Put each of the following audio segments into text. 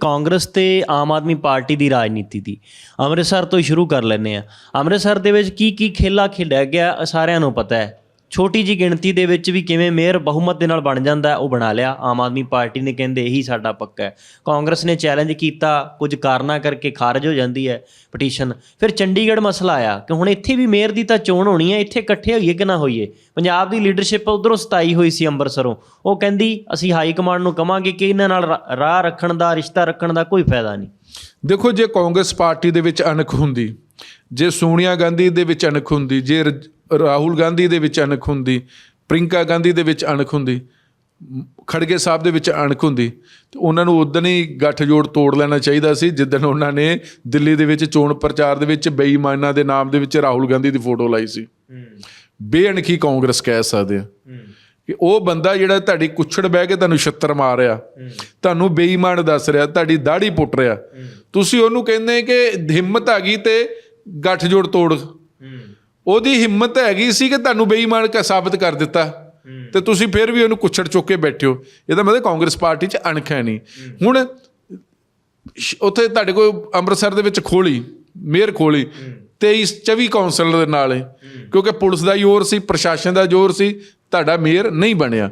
ਕਾਂਗਰਸ ਤੇ ਆਮ ਆਦਮੀ ਪਾਰਟੀ ਦੀ ਰਾਜਨੀਤੀ ਦੀ। ਅੰਮ੍ਰਿਤਸਰ ਤੋਂ ਹੀ ਸ਼ੁਰੂ ਕਰ ਲੈਂਦੇ ਆ ਅੰਮ੍ਰਿਤਸਰ ਦੇ ਵਿੱਚ ਕੀ ਕੀ ਖੇਲਾ ਖੇਡਿਆ ਗਿਆ, ਸਾਰਿਆਂ ਨੂੰ ਪਤਾ ਹੈ। ਛੋਟੀ ਜੀ ਗਿਣਤੀ ਦੇ ਵਿੱਚ ਵੀ ਕਿਵੇਂ ਮੇਅਰ ਬਹੁਮਤ ਦੇ ਨਾਲ ਬਣ ਜਾਂਦਾ ਉਹ ਬਣਾ ਲਿਆ। ਆਮ ਆਦਮੀ ਪਾਰਟੀ ਨੇ ਕਹਿੰਦੇ ਇਹੀ ਸਾਡਾ ਪੱਕਾ ਹੈ। ਕਾਂਗਰਸ ਨੇ ਚੈਲੰਜ ਕੀਤਾ, ਕੁਝ ਕਾਰਨਾਂ ਕਰਕੇ ਖਾਰਜ ਹੋ ਜਾਂਦੀ ਹੈ ਪਟੀਸ਼ਨ। ਫਿਰ ਚੰਡੀਗੜ੍ਹ ਮਸਲਾ ਆਇਆ ਕਿ ਹੁਣ ਇੱਥੇ ਵੀ ਮੇਅਰ ਦੀ ਤਾਂ ਚੋਣ ਹੋਣੀ ਹੈ, ਇੱਥੇ ਇਕੱਠੇ ਹੋਈਏ ਕਿ ਨਾ ਹੋਈਏ? ਪੰਜਾਬ ਦੀ ਲੀਡਰਸ਼ਿਪ ਉਧਰੋਂ ਸਤਾਈ ਹੋਈ ਸੀ ਅੰਮ੍ਰਿਤਸਰੋਂ। ਉਹ ਕਹਿੰਦੀ, ਅਸੀਂ ਹਾਈ ਕਮਾਂਡ ਨੂੰ ਕਵਾਂਗੇ ਕਿ ਇਹਨਾਂ ਨਾਲ ਰਾ- ਰਾਹ ਰੱਖਣ ਦਾ, ਰਿਸ਼ਤਾ ਰੱਖਣ ਦਾ ਕੋਈ ਫਾਇਦਾ ਨਹੀਂ। ਦੇਖੋ, ਜੇ ਕਾਂਗਰਸ ਪਾਰਟੀ ਦੇ ਵਿੱਚ ਅਣਖ ਹੁੰਦੀ, ਜੇ ਸੋਨੀਆ ਗਾਂਧੀ ਦੇ ਵਿੱਚ ਅਣਖ ਹੁੰਦੀ, ਜੇ ਰ- ਰਾਹੁਲ ਗਾਂਧੀ ਦੇ ਵਿੱਚ ਅਣਖ ਹੁੰਦੀ ਪ੍ਰਿੰਕਾ ਗਾਂਧੀ ਦੇ ਵਿੱਚ ਅਣਖ ਹੁੰਦੀ ਖੜਗੇ ਸਾਹਿਬ ਦੇ ਵਿੱਚ ਅਣਖ ਹੁੰਦੀ ਤੇ ਉਹਨਾਂ ਨੂੰ ਉਦੋਂ ਹੀ ਗੱਠਜੋੜ ਤੋੜ ਲੈਣਾ ਚਾਹੀਦਾ ਸੀ ਜਿੱਦਣ ਉਹਨਾਂ ਨੇ ਦਿੱਲੀ ਦੇ ਵਿੱਚ ਚੋਣ ਪ੍ਰਚਾਰ ਦੇ ਵਿੱਚ ਬੇਈਮਾਨਾਂ ਦੇ ਨਾਮ ਦੇ ਵਿੱਚ ਰਾਹੁਲ ਗਾਂਧੀ ਦੀ ਫੋਟੋ ਲਾਈ ਸੀ। ਬੇਅਣਖੀ ਕਾਂਗਰਸ ਕਹਿ ਸਕਦੇ ਆ। ਕਿ ਉਹ ਬੰਦਾ ਜਿਹੜਾ ਤੁਹਾਡੀ ਕੁੱਛੜ ਬਹਿ ਕੇ ਤੁਹਾਨੂੰ ਛੱਤਰ ਮਾਰ ਰਿਹਾ ਤੁਹਾਨੂੰ ਬੇਈਮਾਨ ਦੱਸ ਰਿਹਾ ਤੁਹਾਡੀ ਦਾੜੀ ਪੁੱਟ ਰਿਹਾ। ਤੁਸੀਂ ਉਹਨੂੰ ਕਹਿੰਦੇ ਕਿ ਹਿੰਮਤ ਹੈਗੀ ਤੇ ਗੱਠਜੋੜ ਤੋੜ। ਉਹਦੀ ਹਿੰਮਤ ਹੈਗੀ ਸੀ ਕਿ ਤੁਹਾਨੂੰ ਬੇਈਮਾਨ ਕਾ ਸਾਬਤ ਕਰ ਦਿੱਤਾ। ਤੇ ਤੁਸੀਂ ਫਿਰ ਵੀ ਉਹਨੂੰ ਕੁੱਛੜ ਚੁੱਕ ਕੇ ਬੈਠੇ ਹੋ ਇਹਦਾ ਮਤਲਬ ਕਾਂਗਰਸ ਪਾਰਟੀ 'ਚ ਅਣਖ ਹੈ ਨਹੀਂ। ਹੁਣ ਉੱਥੇ ਤੁਹਾਡੇ ਕੋਲ ਅੰਮ੍ਰਿਤਸਰ ਦੇ ਵਿੱਚ ਖੋਲੀ ਮੇਅਰ ਖੋਲੀ 23 24 ਕਾਉਂਸਲਰ ਦੇ ਨਾਲ ਕਿਉਂਕਿ ਪੁਲਿਸ ਦਾ ਜ਼ੋਰ ਸੀ ਪ੍ਰਸ਼ਾਸਨ ਦਾ ਜ਼ੋਰ ਸੀ ਤੁਹਾਡਾ ਮੇਅਰ ਨਹੀਂ ਬਣਿਆ।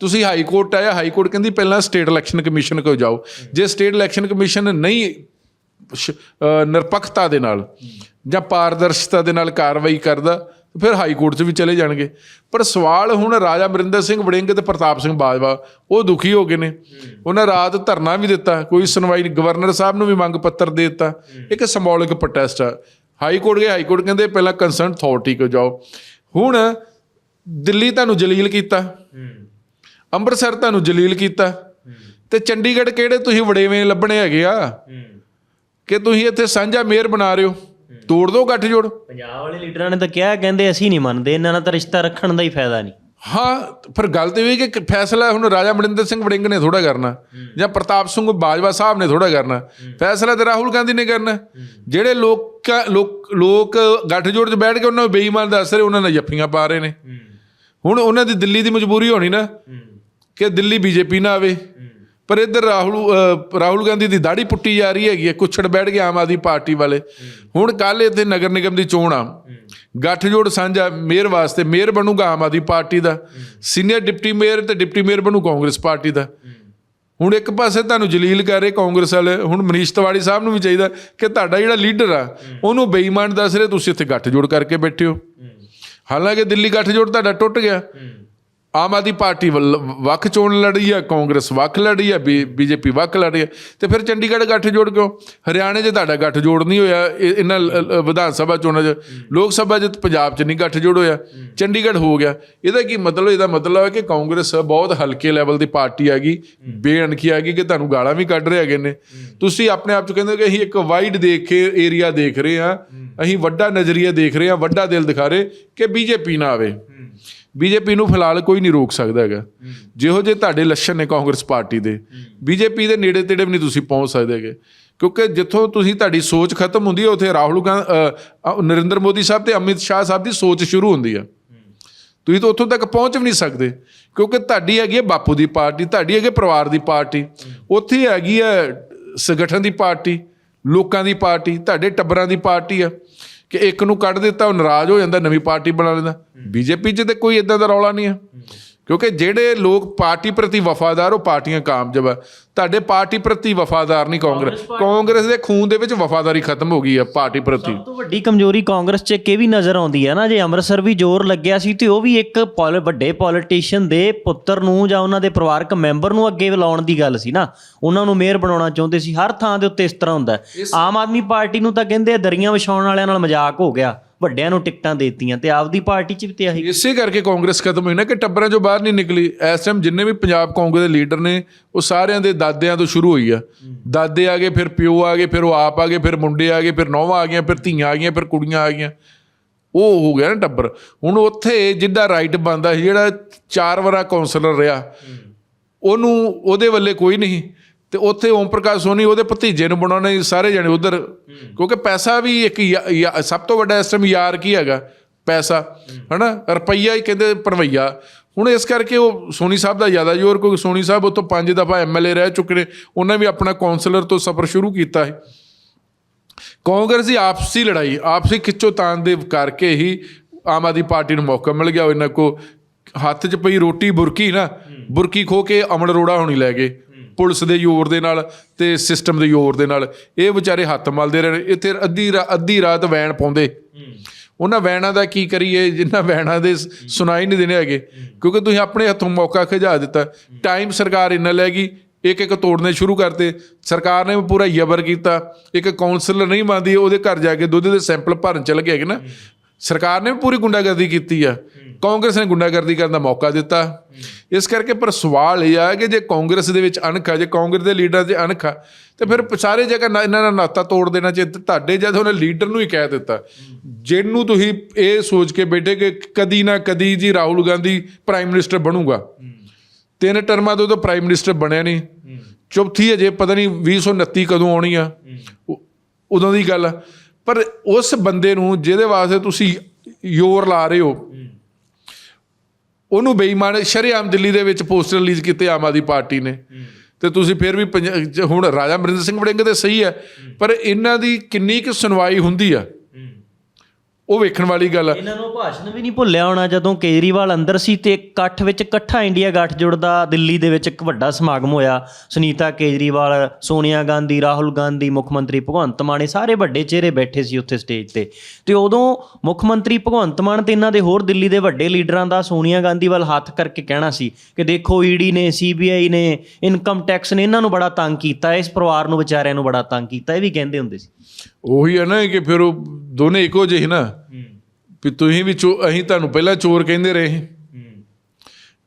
ਤੁਸੀਂ ਹਾਈ ਕੋਰਟ ਆਇਆ ਹਾਈ ਕੋਰਟ ਕਹਿੰਦੀ ਪਹਿਲਾਂ ਸਟੇਟ ਇਲੈਕਸ਼ਨ ਕਮਿਸ਼ਨ ਕੋਲ ਜਾਓ। ਜੇ ਸਟੇਟ ਇਲੈਕਸ਼ਨ ਕਮਿਸ਼ਨ ਨਹੀਂ ਨਿਰਪੱਖਤਾ ਦੇ ਨਾਲ ਜਾਂ ਪਾਰਦਰਸ਼ਤਾ ਦੇ ਨਾਲ ਕਾਰਵਾਈ ਕਰਦਾ, ਫਿਰ ਹਾਈ ਕੋਰਟ 'ਚ ਵੀ ਚਲੇ ਜਾਣਗੇ। ਪਰ ਸਵਾਲ ਹੁਣ ਰਾਜਾ ਅਮਰਿੰਦਰ ਸਿੰਘ ਵੜਿੰਗ ਤੇ ਪ੍ਰਤਾਪ ਸਿੰਘ ਬਾਜਵਾ, ਉਹ ਦੁਖੀ ਹੋ ਗਏ ਨੇ। ਉਹਨਾਂ ਰਾਤ ਧਰਨਾ ਵੀ ਦਿੱਤਾ, ਕੋਈ ਸੁਣਵਾਈ ਨਹੀਂ, ਗਵਰਨਰ ਸਾਹਿਬ ਨੂੰ ਵੀ ਮੰਗ ਪੱਤਰ ਦੇ ਦਿੱਤਾ। ਇੱਕ ਸਿੰਬੋਲਿਕ ਪ੍ਰੋਟੈਸਟ ਆ। ਹਾਈ ਕੋਰਟ ਗਏ, ਹਾਈ ਕੋਰਟ ਕਹਿੰਦੇ ਪਹਿਲਾਂ ਕੰਸਰਨ ਅਥਾਰਟੀ ਕੋ ਜਾਓ। ਹੁਣ ਦਿੱਲੀ ਤੁਹਾਨੂੰ ਜਲੀਲ ਕੀਤਾ। ਅੰਮ੍ਰਿਤਸਰ ਤੁਹਾਨੂੰ ਜਲੀਲ ਕੀਤਾ। ਤੇ ਚੰਡੀਗੜ੍ਹ ਕਿਹੜੇ ਤੁਸੀਂ ਵੜੇਵੇਂ ਲੱਭਣੇ ਹੈਗੇ ਆ? ਕਿ ਤੁਸੀਂ ਇੱਥੇ ਸਾਂਝਾ ਮੇਅਰ ਬਣਾ ਰਹੇ ਹੋ? ਤੋੜ ਦੋ ਗੱਠਜੋੜ ਪੰਜਾਬ ਵਾਲੇ ਲੀਡਰਾਂ ਨੇ ਤਾਂ ਕਿਹਾ ਕਹਿੰਦੇ ਅਸੀਂ ਨਹੀਂ ਮੰਨਦੇ ਇਹਨਾਂ ਨਾਲ ਤਾਂ ਰਿਸ਼ਤਾ ਰੱਖਣ ਦਾ ਹੀ ਫਾਇਦਾ ਨਹੀਂ। ਹਾਂ ਪਰ ਗੱਲ ਤੇ ਵੀ ਕਿ ਫੈਸਲਾ ਹੁਣ ਰਾਜਾ ਮਨਿੰਦਰ ਸਿੰਘ ਵੜਿੰਗ ਨੇ ਥੋੜਾ ਕਰਨਾ ਜਾਂ ਪ੍ਰਤਾਪ ਸਿੰਘ ਬਾਜਵਾ ਸਾਹਿਬ ਨੇ ਥੋੜਾ ਕਰਨਾ। ਫੈਸਲਾ ਤੇ ਰਾਹੁਲ ਗਾਂਧੀ ਨੇ ਕਰਨਾ। ਜਿਹੜੇ ਲੋਕ ਲੋਕ ਲੋਕ ਗੱਠਜੋੜ 'ਚ ਬੈਠ ਕੇ ਉਹਨਾਂ ਨੂੰ ਬੇਈਮਾਨ ਦੱਸ ਰਹੇ ਉਹਨਾਂ ਨੇ ਜੱਫੀਆਂ ਪਾ ਰਹੇ ਨੇ। ਹੁਣ ਉਹਨਾਂ ਦੀ ਦਿੱਲੀ ਦੀ ਮਜਬੂਰੀ ਹੋਣੀ ਨਾ ਕਿ ਦਿੱਲੀ ਬੀਜੇਪੀ ਨਾ ਆਵੇ। ਪਰ ਇੱਧਰ ਰਾਹੁਲ ਰਾਹੁਲ ਗਾਂਧੀ ਦੀ ਦਾੜੀ ਪੁੱਟੀ ਜਾ ਰਹੀ ਹੈਗੀ ਹੈ ਕੁਛੜ ਬੈਠ ਕੇ ਆਮ ਆਦਮੀ ਪਾਰਟੀ ਵਾਲੇ। ਹੁਣ ਕੱਲ ਇੱਥੇ ਨਗਰ ਨਿਗਮ ਦੀ ਚੋਣ ਆ। ਗੱਠਜੋੜ ਸਾਂਝਾ ਮੇਅਰ ਵਾਸਤੇ ਮੇਅਰ ਬਣੂਗਾ ਆਮ ਆਦਮੀ ਪਾਰਟੀ ਦਾ। ਸੀਨੀਅਰ ਡਿਪਟੀ ਮੇਅਰ ਤੇ ਡਿਪਟੀ ਮੇਅਰ ਬਣੂ ਕਾਂਗਰਸ ਪਾਰਟੀ ਦਾ। ਹੁਣ ਇੱਕ ਪਾਸੇ ਤੁਹਾਨੂੰ ਜਲੀਲ ਕਰ ਰਹੇ ਕਾਂਗਰਸ ਵਾਲੇ ਹੁਣ ਮਨੀਸ਼ ਤਿਵਾੜੀ ਸਾਹਿਬ ਨੂੰ ਵੀ ਚਾਹੀਦਾ ਕਿ ਤੁਹਾਡਾ ਜਿਹੜਾ ਲੀਡਰ ਆ ਉਹਨੂੰ ਬੇਈਮਾਨ ਦੱਸ ਰਹੇ ਤੁਸੀਂ ਇੱਥੇ ਗੱਠਜੋੜ ਕਰਕੇ ਬੈਠੇ ਹੋ। ਹਾਲਾਂਕਿ ਦਿੱਲੀ ਗੱਠਜੋੜ ਤੁਹਾਡਾ ਟੁੱਟ ਗਿਆ। ਆਮ ਆਦਮੀ ਪਾਰਟੀ ਵੱਲ- ਵੱਖ ਚੋਣ ਲੜੀ ਆ ਕਾਂਗਰਸ ਵੱਖ ਲੜੀ ਆ ਬੀਜੇਪੀ ਵੱਖ ਲੜੀ ਆ ਤੇ ਫਿਰ ਚੰਡੀਗੜ੍ਹ ਗੱਠਜੋੜ ਕਿਉਂ? ਹਰਿਆਣੇ 'ਚ ਤੁਹਾਡਾ ਗੱਠਜੋੜ ਨਹੀਂ ਹੋਇਆ ਇਹ- ਇਹਨਾਂ ਵਿਧਾਨ ਸਭਾ ਚੋਣਾਂ 'ਚ। ਲੋਕ ਸਭਾ 'ਚ ਪੰਜਾਬ 'ਚ ਨਹੀਂ ਗੱਠਜੋੜ ਹੋਇਆ ਚੰਡੀਗੜ੍ਹ ਹੋ ਗਿਆ। ਇਹਦਾ ਕੀ ਮਤਲਬ? ਇਹਦਾ ਮਤਲਬ ਹੈ ਕਿ ਕਾਂਗਰਸ ਬਹੁਤ ਹਲਕੇ ਲੈਵਲ ਦੀ ਪਾਰਟੀ ਹੈਗੀ ਬੇਅਣਖੀ ਹੈਗੀ ਕਿ ਤੁਹਾਨੂੰ ਗਾਲਾਂ ਵੀ ਕੱਢ ਰਹੇ ਹੈਗੇ ਨੇ। ਤੁਸੀਂ ਆਪਣੇ ਆਪ 'ਚ ਕਹਿੰਦੇ ਹੋ ਕਿ ਅਸੀਂ ਇੱਕ ਵਾਈਡ ਦੇਖ ਕੇ ਏਰੀਆ ਦੇਖ ਰਹੇ ਹਾਂ। ਅਸੀਂ ਵੱਡਾ ਨਜ਼ਰੀਆ ਦੇਖ ਰਹੇ ਹਾਂ ਵੱਡਾ ਦਿਲ ਦਿਖਾ ਰਹੇ ਕਿ ਬੀਜੇਪੀ ਨਾ ਆਵੇ। ਬੀਜੇਪੀ ਨੂੰ ਫਿਲਹਾਲ ਕੋਈ ਨਹੀਂ ਰੋਕ ਸਕਦਾ ਹੈਗਾ। ਜਿਹੋ ਜੇ ਤੁਹਾਡੇ ਲੱਛਣ ਨੇ ਕਾਂਗਰਸ ਪਾਰਟੀ ਦੇ। ਬੀਜੇਪੀ ਦੇ ਨੇੜੇ ਤੇੜੇ ਵੀ ਨਹੀਂ ਤੁਸੀਂ ਪਹੁੰਚ ਸਕਦੇ ਹੈਗੇ। ਕਿਉਂਕਿ ਜਿੱਥੋਂ ਤੁਸੀਂ ਤੁਹਾਡੀ ਸੋਚ ਖਤਮ ਹੁੰਦੀ ਹੈ ਉੱਥੇ ਰਾਹੁਲ ਨਰਿੰਦਰ ਮੋਦੀ ਸਾਹਿਬ ਤੇ ਅਮਿਤ ਸ਼ਾਹ ਸਾਹਿਬ ਦੀ ਸੋਚ ਸ਼ੁਰੂ ਹੁੰਦੀ ਆ। ਤੁਸੀਂ ਤਾਂ ਉੱਥੋਂ ਤੱਕ ਪਹੁੰਚ ਵੀ ਨਹੀਂ ਸਕਦੇ। ਕਿਉਂਕਿ ਤੁਹਾਡੀ ਹੈਗੀ ਹੈ ਬਾਪੂ ਦੀ ਪਾਰਟੀ ਤੁਹਾਡੀ ਹੈਗੀ ਹੈ ਪਰਿਵਾਰ ਦੀ ਪਾਰਟੀ। ਉੱਥੇ ਹੈਗੀ ਹੈ ਸੰਗਠਨ ਦੀ ਪਾਰਟੀ ਲੋਕਾਂ ਦੀ ਪਾਰਟੀ ਤੁਹਾਡੇ ਟੱਬਰਾਂ ਦੀ ਪਾਰਟੀ ਆ। ਕਿ ਇੱਕ ਨੂੰ ਕੱਢ ਦਿੱਤਾ ਉਹ ਨਾਰਾਜ਼ ਹੋ ਜਾਂਦਾ ਨਵੀਂ ਪਾਰਟੀ ਬਣਾ ਲੈਂਦਾ। ਬੀਜੇਪੀ 'ਚ ਤੇ ਕੋਈ ਇਦਾਂ ਦਾ ਰੌਲਾ ਨਹੀਂ ਆ ਕਿਉਂਕਿ ਜਿਹੜੇ ਲੋਕ ਪਾਰਟੀ ਪ੍ਰਤੀ ਵਫਾਦਾਰ ਉਹ ਪਾਰਟੀਆਂ ਕਾਮਯਾਬ ਆ। ਤੁਹਾਡੇ ਪਾਰਟੀ ਪ੍ਰਤੀ ਵਫਾਦਾਰ ਨਹੀਂ ਕਾਂਗਰਸ। ਕਾਂਗਰਸ ਦੇ ਖੂਨ ਦੇ ਵਿੱਚ ਵਫਾਦਾਰੀ ਖਤਮ ਹੋ ਗਈ ਆ ਪਾਰਟੀ ਪ੍ਰਤੀ। ਸਭ ਤੋਂ ਵੱਡੀ ਕਮਜ਼ੋਰੀ ਕਾਂਗਰਸ 'ਚ ਇਹ ਵੀ ਨਜ਼ਰ ਆਉਂਦੀ ਹੈ ਨਾ ਜੇ ਅੰਮ੍ਰਿਤਸਰ ਵੀ ਜ਼ੋਰ ਲੱਗਿਆ ਸੀ ਤੇ ਉਹ ਵੀ ਇੱਕ ਵੱਡੇ ਪੋਲੀਟੀਸ਼ੀਅਨ ਦੇ ਪੁੱਤਰ ਨੂੰ ਜਾਂ ਉਹਨਾਂ ਦੇ ਪਰਿਵਾਰਕ ਮੈਂਬਰ ਨੂੰ ਅੱਗੇ ਲਾਉਣ ਦੀ ਗੱਲ ਸੀ ਨਾ। ਉਹਨਾਂ ਨੂੰ ਮੇਅਰ ਬਣਾਉਣਾ ਚਾਹੁੰਦੇ ਸੀ। ਹਰ ਥਾਂ ਦੇ ਉੱਤੇ ਇਸ ਤਰ੍ਹਾਂ ਹੁੰਦਾ। ਆਮ ਆਦਮੀ ਪਾਰਟੀ ਨੂੰ ਤਾਂ ਕਹਿੰਦੇ ਆ ਦਰੀਆਂ ਵਿਛਾਉਣ ਵਾਲਿਆਂ ਨਾਲ ਮਜ਼ਾਕ ਹੋ ਗਿਆ। ਵੱਡਿਆਂ ਨੂੰ ਟਿਕਟਾਂ ਦੇਤੀਆਂ ਤੇ ਆਪਦੀ ਪਾਰਟੀ 'ਚ ਵੀ ਤੇ ਆਹੀ ਇਸੇ ਕਰਕੇ ਕਾਂਗਰਸ ਖਤਮ ਹੋਈ ਨਾ ਕਿ ਟੱਬਰਾਂ ਚੋਂ ਬਾਹਰ ਨਹੀਂ ਨਿਕਲੀ। ਇਸ ਟਾਈਮ ਜਿੰਨੇ ਵੀ ਪੰਜਾਬ ਕਾਂਗਰਸ ਦੇ ਲੀਡਰ ਨੇ, ਉਹ ਸਾਰਿਆਂ ਦੇ ਦਾਦਿਆਂ ਤੋਂ ਸ਼ੁਰੂ ਹੋਈ ਆ। ਦਾਦੇ ਆ ਗਏ, ਫਿਰ ਪਿਓ ਆ ਗਏ, ਫਿਰ ਉਹ ਆਪ ਆ ਗਏ, ਫਿਰ ਮੁੰਡੇ ਆ ਗਏ, ਫਿਰ ਨੌਵਾਂ ਆ ਗਈਆਂ, ਫਿਰ ਧੀਆਂ ਆ ਗਈਆਂ, ਫਿਰ ਕੁੜੀਆਂ ਆ ਗਈਆਂ। ਉਹ ਹੋ ਗਿਆ ਨਾ ਟੱਬਰ। ਹੁਣ ਉੱਥੇ ਜਿੱਦਾਂ ਰਾਈਟ ਬੰਦਾ ਸੀ, ਜਿਹੜਾ ਚਾਰ ਵਾਰਾ ਕਾਉਂਸਲਰ ਰਿਹਾ, ਉਹਨੂੰ ਉਹਦੇ ਵੱਲੇ ਕੋਈ ਨਹੀਂ। ਤੇ ਉੱਥੇ ਓਮ ਪ੍ਰਕਾਸ਼ ਸੋਨੀ ਉਹਦੇ ਭਤੀਜੇ ਨੂੰ ਬਣਾਉਣੇ ਸਾਰੇ ਜਣੇ ਉਧਰ। ਕਿਉਂਕਿ ਪੈਸਾ ਵੀ ਇੱਕ ਯਾ- ਯਾ- ਸਭ ਤੋਂ ਵੱਡਾ ਇਸ ਟਾਈਮ ਯਾਰ ਕੀ ਹੈਗਾ? ਪੈਸਾ। ਹਨਾ? ਰੁਪਈਆ ਹੀ ਕਹਿੰਦੇ ਪਰਵਈਆ ਹੁਣ ਇਸ ਕਰਕੇ ਉਹ ਸੋਨੀ ਸਾਹਿਬ ਦਾ ਜ਼ਿਆਦਾ ਜ਼ੋਰ, ਕਿਉਂਕਿ ਸੋਨੀ ਸਾਹਿਬ ਉੱਥੋਂ ਪੰਜ ਦਫਾ ਐਮਐਲਏ ਰਹਿ ਚੁੱਕੇ ਨੇ। ਉਹਨਾਂ ਵੀ ਆਪਣਾ ਕਾਉਂਸਲਰ ਤੋਂ ਸਫ਼ਰ ਸ਼ੁਰੂ ਕੀਤਾ ਹੈ ਕਾਂਗਰਸ ਦੀ ਆਪਸੀ ਲੜਾਈ, ਆਪਸੀ ਖਿੱਚੋਤਾਣ ਦੇ ਕਰਕੇ ਹੀ ਆਮ ਆਦਮੀ ਪਾਰਟੀ ਨੂੰ ਮੌਕਾ ਮਿਲ ਗਿਆ। ਇਹਨਾਂ ਕੋ ਹੱਥ 'ਚ ਪਈ ਰੋਟੀ, ਬੁਰਕੀ ਨਾ। ਬੁਰਕੀ ਖੋ ਕੇ ਅਮਨ ਰੋੜਾ ਹੋਣੀ ਲੈ ਗਏ। ਪੁਲਿਸ ਦੇ ਜ਼ੋਰ ਦੇ ਨਾਲ ਤੇ ਸਿਸਟਮ ਦੇ ਜ਼ੋਰ ਦੇ ਨਾਲ ਇਹ ਵਿਚਾਰੇ ਹੱਥ ਮਲਦੇ ਰਹੇ ਇੱਥੇ ਅੱਧੀ ਰਾ- ਅੱਧੀ ਰਾਤ ਵੈਣ ਪਾਉਂਦੇ। ਉਹਨਾਂ ਵੈਨਾਂ ਦਾ ਕੀ ਕਰੀਏ? ਜਿੰਨਾ ਵੈਨਾਂ ਦੇ ਸੁਣਾਈ ਨਹੀਂ ਦੇਣੇ ਹੈਗੇ। ਕਿਉਂਕਿ ਤੁਸੀਂ ਆਪਣੇ ਹੱਥੋਂ ਮੌਕਾ ਖਿਜਾ ਦਿੱਤਾ। ਟਾਈਮ ਸਰਕਾਰ ਇੰਨਾ ਲੈ ਗਈ। ਇੱਕ ਇੱਕ ਤੋੜਨੇ ਸ਼ੁਰੂ ਕਰਤੇ। ਸਰਕਾਰ ਨੇ ਵੀ ਪੂਰਾ ਯਬਰ ਕੀਤਾ। ਇੱਕ ਕਾਉਂਸਲਰ ਨਹੀਂ ਮੰਨਦੀ ਉਹਦੇ ਘਰ ਜਾ ਕੇ ਦੁੱਧ ਦੇ ਸੈਂਪਲ ਭਰਨ ਚੱਲ ਗਏ ਹੈਗੇ ਨਾ। ਸਰਕਾਰ ਨੇ ਵੀ ਪੂਰੀ ਗੁੰਡਾਗਰਦੀ ਕੀਤੀ ਆ। ਕਾਂਗਰਸ ਨੇ ਗੁੰਡਾਗਰਦੀ ਕਰਨ ਦਾ ਮੌਕਾ ਦਿੱਤਾ। ਇਸ ਕਰਕੇ ਪਰ ਸਵਾਲ ਇਹ ਆ ਕਿ ਜੇ ਕਾਂਗਰਸ ਦੇ ਵਿੱਚ ਅਣਖ ਆ, ਜੇ ਕਾਂਗਰਸ ਦੇ ਲੀਡਰ 'ਚ ਅਣਖ ਆ, ਤੇ ਫਿਰ ਸਾਰੇ ਜਗ੍ਹਾ ਨਾ- ਇਹਨਾਂ ਨਾਲ ਨਾਤਾ ਤੋੜ ਦੇਣਾ ਚਾਹੀਦਾ ਤੁਹਾਡੇ ਜਦ ਉਹਨੇ ਲੀਡਰ ਨੂੰ ਹੀ ਕਹਿ ਦਿੱਤਾ। ਜਿਹਨੂੰ ਤੁਸੀਂ ਇਹ ਸੋਚ ਕੇ ਬੈਠੇ ਕਿ ਕਦੀ ਨਾ ਕਦੀ ਜੀ ਰਾਹੁਲ ਗਾਂਧੀ ਪ੍ਰਾਈਮ ਮਿਨਿਸਟਰ ਬਣੂਗਾ। ਤਿੰਨ ਟਰਮਾਂ ਤੋਂ ਤਾਂ ਪ੍ਰਾਈਮ ਮਿਨਿਸਟਰ ਬਣਿਆ ਨਹੀਂ। ਚੌਥੀ ਅਜੇ ਪਤਾ ਨਹੀਂ 2029 ਕਦੋਂ ਆਉਣੀ ਆ। ਉਦੋਂ ਦੀ ਗੱਲ ਪਰ ਉਸ ਬੰਦੇ ਨੂੰ ਜਿਹਦੇ ਵਾਸਤੇ ਤੁਸੀਂ ਯੋਰ ਲਾ ਰਹੇ ਹੋ ਉਹਨੂੰ ਬੇਈਮਾਨ ਸ਼ਰੇਆਮ ਦਿੱਲੀ ਦੇ ਵਿੱਚ ਪੋਸਟਰ ਰਿਲੀਜ਼ ਕੀਤੇ ਆਮ ਆਦਮੀ ਪਾਰਟੀ ਨੇ। ਤੇ ਤੁਸੀਂ ਫਿਰ ਵੀ ਹੁਣ ਰਾਜਾ ਅਮਰਿੰਦਰ ਸਿੰਘ ਵੜਿੰਗ ਤੇ ਸਹੀ ਹੈ। ਪਰ ਇਹਨਾਂ ਦੀ ਕਿੰਨੀ ਕੁ ਸੁਣਵਾਈ ਹੁੰਦੀ ਆ ਉਹ ਵੇਖਣ ਵਾਲੀ ਗੱਲ ਆ। ਇਹਨਾਂ ਨੂੰ ਭਾਸ਼ਣ ਵੀ ਨਹੀਂ ਭੁੱਲਿਆ ਹੋਣਾ ਜਦੋਂ ਕੇਜਰੀਵਾਲ ਅੰਦਰ ਸੀ ਤੇ ਇਕੱਠ ਵਿੱਚ ਇਕੱਠਾ ਇੰਡੀਆ ਗੱਠ ਜੁੜਦਾ ਦਿੱਲੀ ਦੇ ਵਿੱਚ ਇੱਕ ਵੱਡਾ ਸਮਾਗਮ ਹੋਇਆ। ਸੁਨੀਤਾ ਕੇਜਰੀਵਾਲ, ਸੋਨੀਆ ਗਾਂਧੀ, ਰਾਹੁਲ ਗਾਂਧੀ, ਮੁੱਖ ਮੰਤਰੀ ਭਗਵੰਤ ਮਾਨ, ਇਹ ਸਾਰੇ ਵੱਡੇ ਚਿਹਰੇ ਬੈਠੇ ਸੀ ਉੱਥੇ ਸਟੇਜ ਤੇ। ਤੇ ਉਦੋਂ ਮੁੱਖ ਮੰਤਰੀ ਭਗਵੰਤ ਮਾਨ ਤੇ ਇਹਨਾਂ ਦੇ ਹੋਰ ਦਿੱਲੀ ਦੇ ਵੱਡੇ ਲੀਡਰਾਂ ਦਾ ਸੋਨੀਆ ਗਾਂਧੀ ਵੱਲ ਹੱਥ ਕਰਕੇ ਕਹਿਣਾ ਸੀ ਕਿ ਦੇਖੋ ਈਡੀ ਨੇ, ਸੀਬੀਆਈ ਨੇ, ਇਨਕਮ ਟੈਕਸ ਨੇ ਇਹਨਾਂ ਨੂੰ ਬੜਾ ਤੰਗ ਕੀਤਾ, ਇਸ ਪਰਿਵਾਰ ਨੂੰ, ਵਿਚਾਰਿਆਂ ਨੂੰ ਬੜਾ ਤੰਗ ਕੀਤਾ, ਇਹ ਵੀ ਕਹਿੰਦੇ ਹੁੰਦੇ ਸੀ। ਉਹੀ ਹੈ ਨਾ ਕਿ ਫਿਰ ਉਹ ਦੋਨੇ ਇੱਕੋ ਜਿਹੇ ਨਾ ਵੀ ਤੁਸੀਂ ਵੀ ਅਸੀਂ ਤੁਹਾਨੂੰ ਪਹਿਲਾਂ ਚੋਰ ਕਹਿੰਦੇ ਰਹੇ।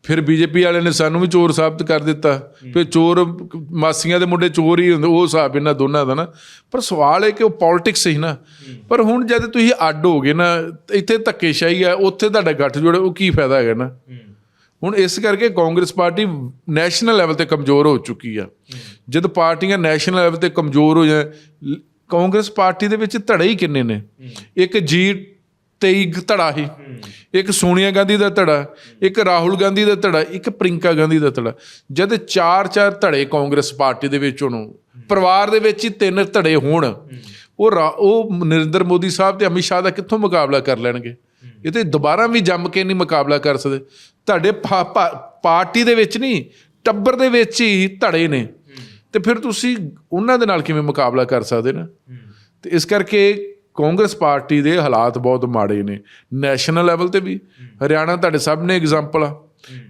ਫਿਰ ਬੀਜੇਪੀ ਵਾਲਿਆਂ ਨੇ ਸਾਨੂੰ ਵੀ ਚੋਰ ਸਾਬਤ ਕਰ ਦਿੱਤਾ। ਫਿਰ ਚੋਰ ਮਾਸੀਆਂ ਦੇ ਮੁੰਡੇ ਚੋਰ ਹੀ ਹੁੰਦੇ ਉਹ ਹਿਸਾਬ ਇਹਨਾਂ ਦੋਨਾਂ ਦਾ ਨਾ। ਪਰ ਸਵਾਲ ਹੈ ਕਿ ਉਹ ਪੋਲਿਟਿਕਸ ਹੀ ਨਾ। ਪਰ ਹੁਣ ਜਦ ਤੁਸੀਂ ਅੱਡ ਹੋ ਗਏ ਨਾ ਇੱਥੇ ਧੱਕੇਸ਼ਾਹੀ ਆ ਉੱਥੇ ਤੁਹਾਡਾ ਗੱਠ ਜੋੜ ਉਹ ਕੀ ਫਾਇਦਾ ਹੈਗਾ ਨਾ? ਹੁਣ ਇਸ ਕਰਕੇ ਕਾਂਗਰਸ ਪਾਰਟੀ ਨੈਸ਼ਨਲ ਲੈਵਲ ਤੇ ਕਮਜ਼ੋਰ ਹੋ ਚੁੱਕੀ ਆ। ਜਦ ਪਾਰਟੀਆਂ ਨੈਸ਼ਨਲ ਲੈਵਲ ਤੇ ਕਮਜ਼ੋਰ ਹੋ ਜਾਣ ਕਾਂਗਰਸ ਪਾਰਟੀ ਦੇ ਵਿੱਚ ਧੜੇ ਹੀ ਕਿੰਨੇ ਨੇ? ਇੱਕ ਜੀ 23 ਧੜਾ ਹੀ। ਇੱਕ ਸੋਨੀਆ ਗਾਂਧੀ ਦਾ ਧੜਾ ਇੱਕ ਰਾਹੁਲ ਗਾਂਧੀ ਦਾ ਧੜਾ ਇੱਕ ਪ੍ਰਿੰਕਾ ਗਾਂਧੀ ਦਾ ਧੜਾ। ਜਦ ਚਾਰ ਚਾਰ ਧੜੇ ਕਾਂਗਰਸ ਪਾਰਟੀ ਦੇ ਵਿੱਚ ਉਹਨੂੰ ਪਰਿਵਾਰ ਦੇ ਵਿੱਚ ਹੀ ਤਿੰਨ ਧੜੇ ਹੋਣ ਉਹ ਉਹ ਨਰਿੰਦਰ ਮੋਦੀ ਸਾਹਿਬ ਤੇ ਅਮਿਤ ਸ਼ਾਹ ਦਾ ਕਿੱਥੋਂ ਮੁਕਾਬਲਾ ਕਰ ਲੈਣਗੇ? ਇਹ ਤੇ ਦੁਬਾਰਾ ਵੀ ਜੰਮ ਕੇ ਨਹੀਂ ਮੁਕਾਬਲਾ ਕਰ ਸਕਦੇ। ਤੁਹਾਡੇ ਪਾਰਟੀ ਦੇ ਵਿੱਚ ਨਹੀਂ ਟੱਬਰ ਦੇ ਵਿੱਚ ਹੀ ਧੜੇ ਨੇ। ਤੇ ਫਿਰ ਤੁਸੀਂ ਉਹਨਾਂ ਦੇ ਨਾਲ ਕਿਵੇਂ ਮੁਕਾਬਲਾ ਕਰ ਸਕਦੇ ਨਾ? ਤੇ ਇਸ ਕਰਕੇ ਕਾਂਗਰਸ ਪਾਰਟੀ ਦੇ ਹਾਲਾਤ ਬਹੁਤ ਮਾੜੇ ਨੇ। ਨੈਸ਼ਨਲ ਲੈਵਲ ਤੇ ਵੀ। ਹਰਿਆਣਾ ਤੁਹਾਡੇ ਸਾਹਮਣੇ ਐਗਜ਼ਾਮਪਲ ਆ।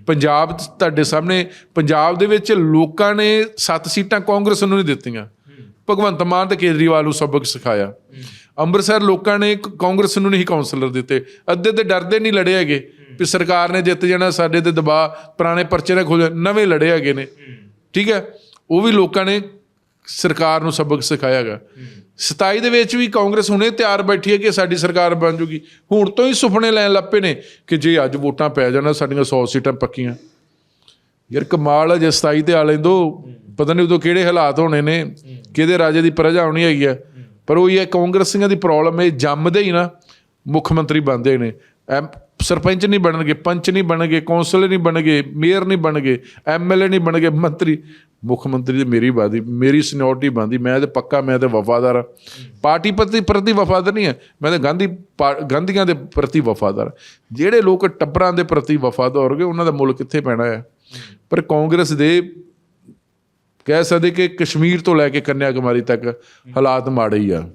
ਪੰਜਾਬ 'ਚ ਤੁਹਾਡੇ ਸਾਹਮਣੇ, ਪੰਜਾਬ ਦੇ ਵਿੱਚ ਲੋਕਾਂ ਨੇ 7 ਸੀਟਾਂ ਕਾਂਗਰਸ ਨੂੰ ਨਹੀਂ ਦਿੱਤੀਆਂ। ਭਗਵੰਤ ਮਾਨ ਤੇ ਕੇਜਰੀਵਾਲ ਨੂੰ ਸਬਕ ਸਿਖਾਇਆ। ਅੰਮ੍ਰਿਤਸਰ ਲੋਕਾਂ ਨੇ ਕਾਂਗਰਸ ਨੂੰ ਨਹੀਂ ਕਾਉਂਸਲਰ ਦਿੱਤੇ। ਅੱਧੇ ਤੇ ਡਰਦੇ ਨਹੀਂ ਲੜੇ ਹੈਗੇ ਵੀ ਸਰਕਾਰ ਨੇ ਜਿੱਤ ਜਾਣਾ, ਸਾਡੇ ਤੇ ਦਬਾਅ, ਪੁਰਾਣੇ ਪਰਚੇ ਨਾ ਖੋਲ ਨਵੇਂ ਲੜੇ ਹੈਗੇ ਨੇ। ਠੀਕ ਹੈ? ਉਹ ਵੀ ਲੋਕਾਂ ਨੇ ਸਰਕਾਰ ਨੂੰ ਸਬਕ ਸਿਖਾਇਆਗਾ 27 ਦੇ ਵਿੱਚ ਵੀ ਕਾਂਗਰਸ ਹੁਣੇ ਤਿਆਰ ਬੈਠੀ ਹੈ ਕਿ ਸਾਡੀ ਸਰਕਾਰ ਬਣ ਜੂਗੀ। ਹੁਣ ਤੋਂ ਹੀ ਸੁਪਨੇ ਲੈਣ ਲੱਪੇ ਨੇ ਕਿ ਜੇ ਅੱਜ ਵੋਟਾਂ ਪੈ ਜਾਣਾ, ਸਾਡੀਆਂ 100 ਸੀਟਾਂ ਪੱਕੀਆਂ। ਯਾਰ ਕਮਾਲ ਹੈ, ਜੇ 27 ਤੇ ਆ ਲੈਂਦੋ, ਪਤਾ ਨਹੀਂ ਉਦੋਂ ਕਿਹੜੇ ਹਾਲਾਤ ਹੋਣੇ ਨੇ, ਕਿਹਦੇ ਰਾਜੇ ਦੀ ਪ੍ਰਜਾ ਹੋਣੀ ਹੈਗੀ ਆ ਪਰ ਉਹ ਇਹ ਕਾਂਗਰਸੀਆਂ ਦੀ ਪ੍ਰੋਬਲਮ ਹੈ ਜੰਮਦੇ ਹੀ ਨਾ ਮੁੱਖ ਮੰਤਰੀ ਬਣਦੇ ਨੇ। ਸਰਪੰਚ ਨਹੀਂ ਬਣਨਗੇ, ਪੰਚ ਨਹੀਂ ਬਣਨਗੇ, ਕੌਂਸਲਰ ਨਹੀਂ ਬਣਨਗੇ, ਮੇਅਰ ਨਹੀਂ ਬਣਨਗੇ ਐਮਐਲਏ ਨਹੀਂ ਬਣਨਗੇ, ਮੰਤਰੀ, ਮੁੱਖ ਮੰਤਰੀ ਦੀ ਮੇਰੀ ਬਾਦੀ, ਮੇਰੀ ਸੀਨੀਅਰਟੀ ਬਣਦੀ, ਮੈਂ ਤੇ ਪੱਕਾ, ਮੈਂ ਤੇ ਵਫਾਦਾਰ ਹਾਂ। ਪਾਰਟੀ ਪ੍ਰਤੀ ਪ੍ਰਤੀ ਵਫਾਦਾਰ ਨਹੀਂ ਹੈ, ਮੈਂ ਤੇ ਗਾਂਧੀ ਪਾ- ਗਾਂਧੀਆਂ ਦੇ ਪ੍ਰਤੀ ਵਫਾਦਾਰ ਜਿਹੜੇ ਲੋਕ ਟੱਬਰਾਂ ਦੇ ਪ੍ਰਤੀ ਵਫਾਦਾਰ ਹੋਗੇ ਉਹਨਾਂ ਦਾ ਮੁੱਲ ਕਿੱਥੇ ਪੈਣਾ ਹੈ? ਪਰ ਕਾਂਗਰਸ ਦੇ ਕਹਿ ਸਕਦੇ ਕਿ ਕਸ਼ਮੀਰ ਤੋਂ ਲੈ ਕੇ ਕੰਨਿਆ ਕੁਮਾਰੀ ਤੱਕ ਹਾਲਾਤ ਮਾੜੇ ਹੀ ਆ।